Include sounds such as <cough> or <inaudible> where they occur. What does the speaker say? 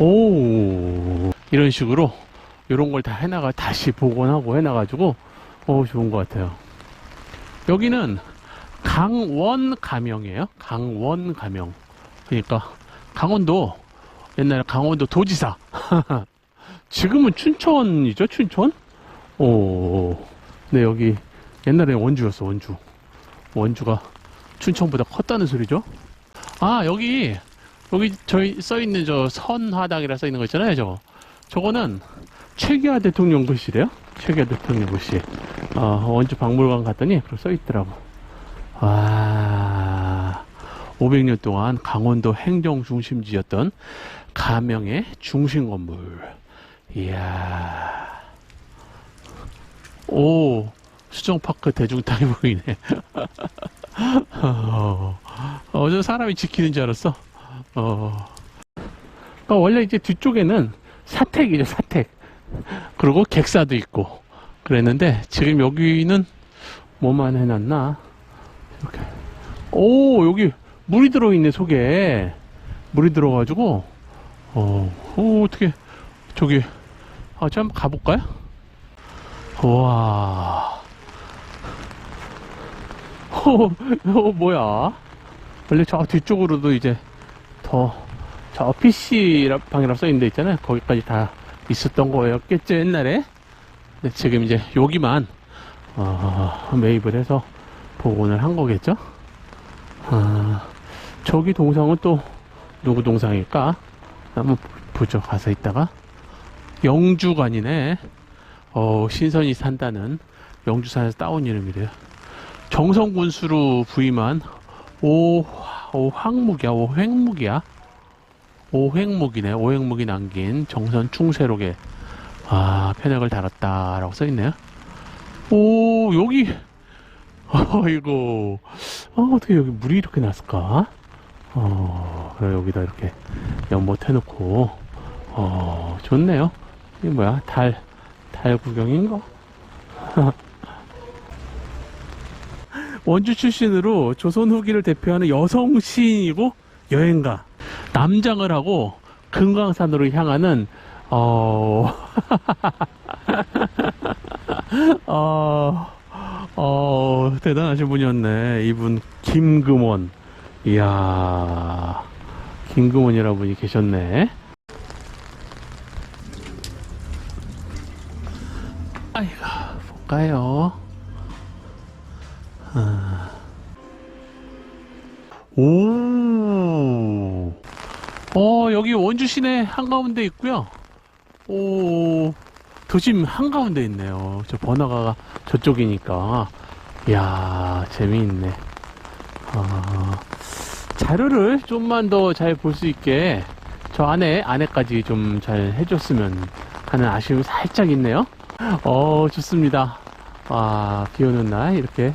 오 이런 식으로 이런 걸 다 해나가 다시 복원하고 해놔가지고 어 좋은 것 같아요. 여기는 강원 가명이에요. 강원 가명. 그러니까 강원도 옛날에 강원도 도지사. <laughs> 지금은 춘천이죠, 춘천? 오, 네 여기 옛날에 원주였어, 원주. 원주가 춘천보다 컸다는 소리죠? 아 여기 여기 저희 써 있는 저 선화당이라 써 있는 거 있잖아요, 저거. 저거는 최기하 대통령 글씨래요. 최기하 대통령 글씨. 어, 원주 박물관 갔더니 그거 써 있더라고. 와, 500년 동안 강원도 행정 중심지였던 가명의 중심 건물. 이야. 오, 수정파크 대중탕이 <laughs> 보이네. <laughs> 어, 어, 저 사람이 지키는 줄 알았어. 어. 그러니까 원래 이제 뒤쪽에는 사택이죠, 사택. 그리고 객사도 있고. 그랬는데, 지금 여기는 뭐만 해놨나? 이렇게. 오, 여기 물이 들어있네, 속에. 물이 들어가지고, 어, 오, 어떻게, 저기, 아, 저 한번 가볼까요? 우와. <laughs> 어, 어, 뭐야? 원래 저 뒤쪽으로도 이제 더, 저 PC 방이라고 써있는 데 있잖아요. 거기까지 다 있었던 거였겠죠, 옛날에? 근데 지금 이제 여기만, 어, 매입을 해서 복원을 한 거겠죠? 아, 저기 동상은 또 누구 동상일까? 한번 보죠. 가서 있다가. 영주관이네. 어, 신선이 산다는 영주산에서 따온 이름이래요. 정성군수로 부임한 오, 오 황묵이야, 오 횡묵이야. 오 횡묵이네, 오 횡묵이 남긴 정선 충세록에 아 편액을 달았다 라고 써있네요. 오 여기 <laughs> 어이고 어, 어떻게 여기 물이 이렇게 났을까? 어 그래 여기다 이렇게 연못 해놓고 어 좋네요. 이게 뭐야 달 달 구경인가? <laughs> 원주 출신으로 조선 후기를 대표하는 여성 시인이고 여행가 남장을 하고 금강산으로 향하는 어, <laughs> 어, 어, 대단하신 분이었네. 이분, 김금원. 이야, 김금원이라는 분이 계셨네. 아이고, 볼까요? 아. 오, 어, 여기 원주 시내 한가운데 있고요. 오, 도심 한가운데 있네요. 저 번화가가 저쪽이니까. 이야, 재미있네. 아, 자료를 좀만 더 잘 볼 수 있게 저 안에, 안에까지 좀 잘 해줬으면 하는 아쉬움이 살짝 있네요. 어, 좋습니다. 와, 비 오는 날 이렇게